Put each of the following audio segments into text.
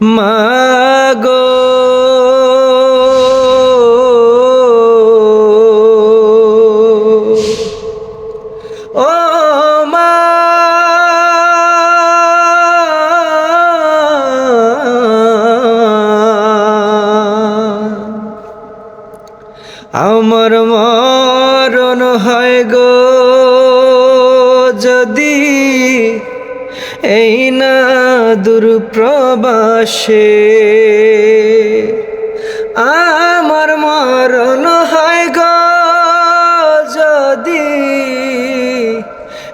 মাগো। আমার মরণ হয় গো যদি এই না দুর্প্রবাসে। আমার মরণ হয় গ যদি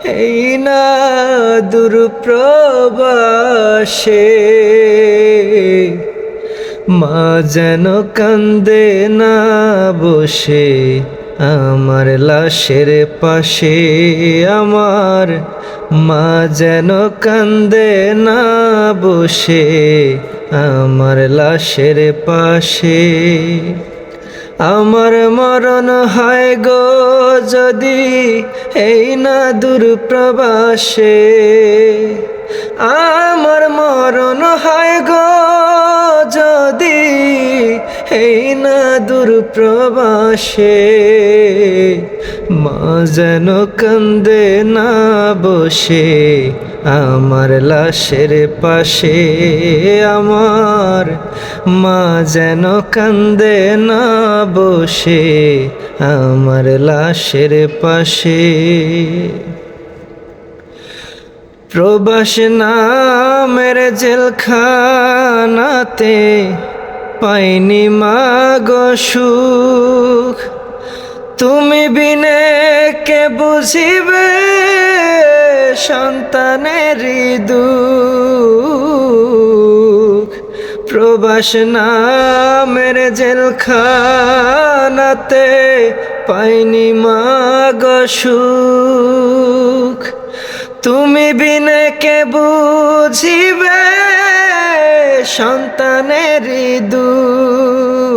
এই না দুর্প্রবাসে। মা যেন কান্দে না বসে। আমার লাশের পাশে আমার মা যেন কান্দে না বসে। আমার লাশের পাশে আমার মরণ হয় গো, যদি এই না দূরপ্রবাসে। আমার মরণ হয় গো দূরপ্রবাসে মা যেন কান্দে না বসে, আমার লাশের পাশে আমার, মা যেন কান্দে না বসে, আমার লাশের পাশে। প্রবাস নামের জেলখানাতে পাইনি মাগো সুখ। তুমি বিনে কে বুঝিবে সন্তানের দুঃখ। প্রবাস নামের জেলখানাতে পাইনি মাগো সুখ। তুমি বিনে কে বুঝিবে সন্তানের দুঃখ।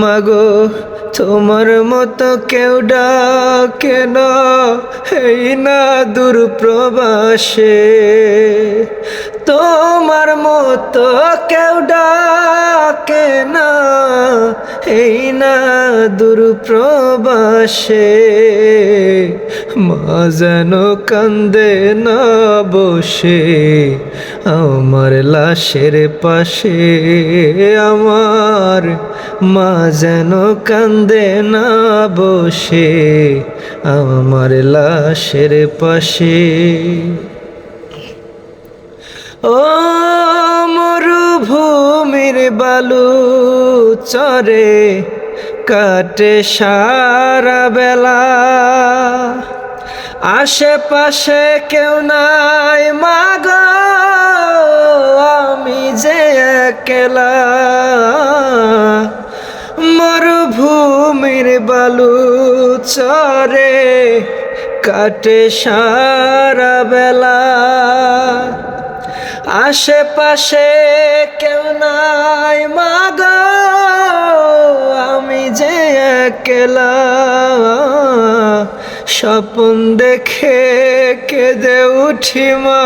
মাগো, তোমার মতো কেউ ডাকে না, এই না দূরপ্রবাসে তোমার মতো কেউ ডাকে না, এই না দূরপ্রবাসে মা যেন কান্দে না বসে, আমার লাশের পাশে আমার মা যেন কান্দে না বসে, আমার লাশের পাশে। ও মরুভূমির বালু চরে, কাটে সারা বেলা। আশেপাশে কেউ নাই, মাগ, আমি যে একলা। মরুভূমির বালু চরে কাটে সারা বেলা। আশেপাশে কেউ নাই, মাগ, আমি যে একলা। স্বপন দেখে কেঁদে উঠি মা,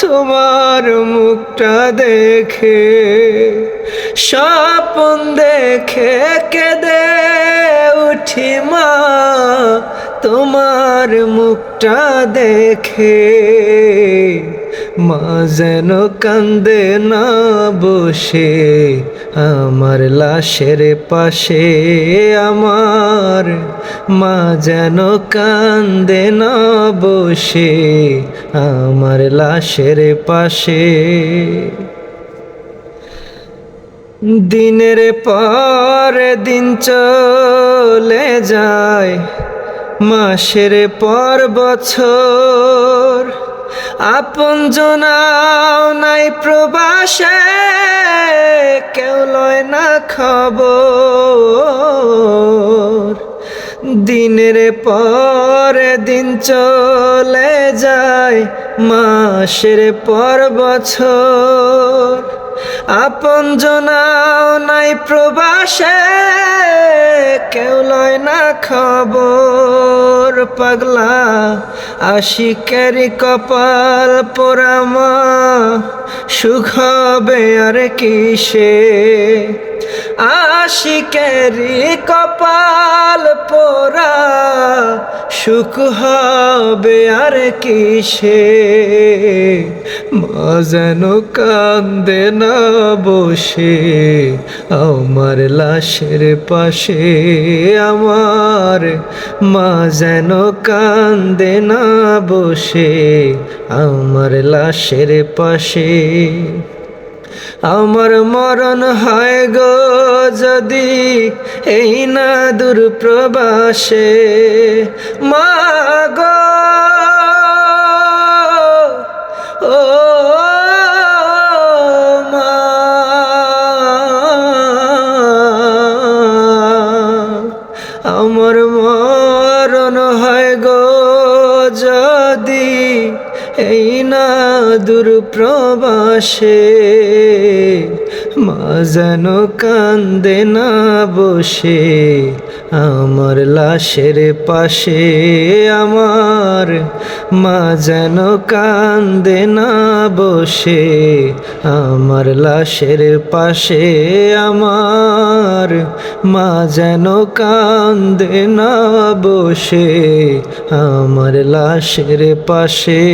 তোমার মুখটা দেখে। স্বপন দেখে কেঁদে উঠি মা, তোমার মুখটা দেখে। মা যেন কান্দে না বসে, আমার লাশের পাশে আমার। মা যেন কান্দে না বসে, আমার লাশের পাশে। দিনের পর দিন চলে যায়, মাসের পর বছর আপন জনাও নাই প্রবাসে, কেউ লয় না খবর। দিনের পর দিন চলে যায়, মাসের পর বছর। আপন জনাও নাই প্রবাসে, কেউ লয় না খবর। পাগলা আশিকের কপাল পোড়ামা, সুখ হবে আর কিসে? আশিকেরি কপাল পোড়া, সুখ হবে আর কিসে? মা যেন কান্দে না বসে, আমার লাশের পাশে আমার মা কান্দে না বসে আমার লাশের পাশে? আমার মরণ হয় গো যদি এই না দূর প্রবাসে। মা গো, ও যদি এই না দুর্প্রবাসে মা যেন কান্দে না বসে আমার লাশের পাশে আমার মা যেন কান্দে না বসে। আমার লাশের পাশে আমার মা যেন কান্দে না বসে। আমার লাশের পাশে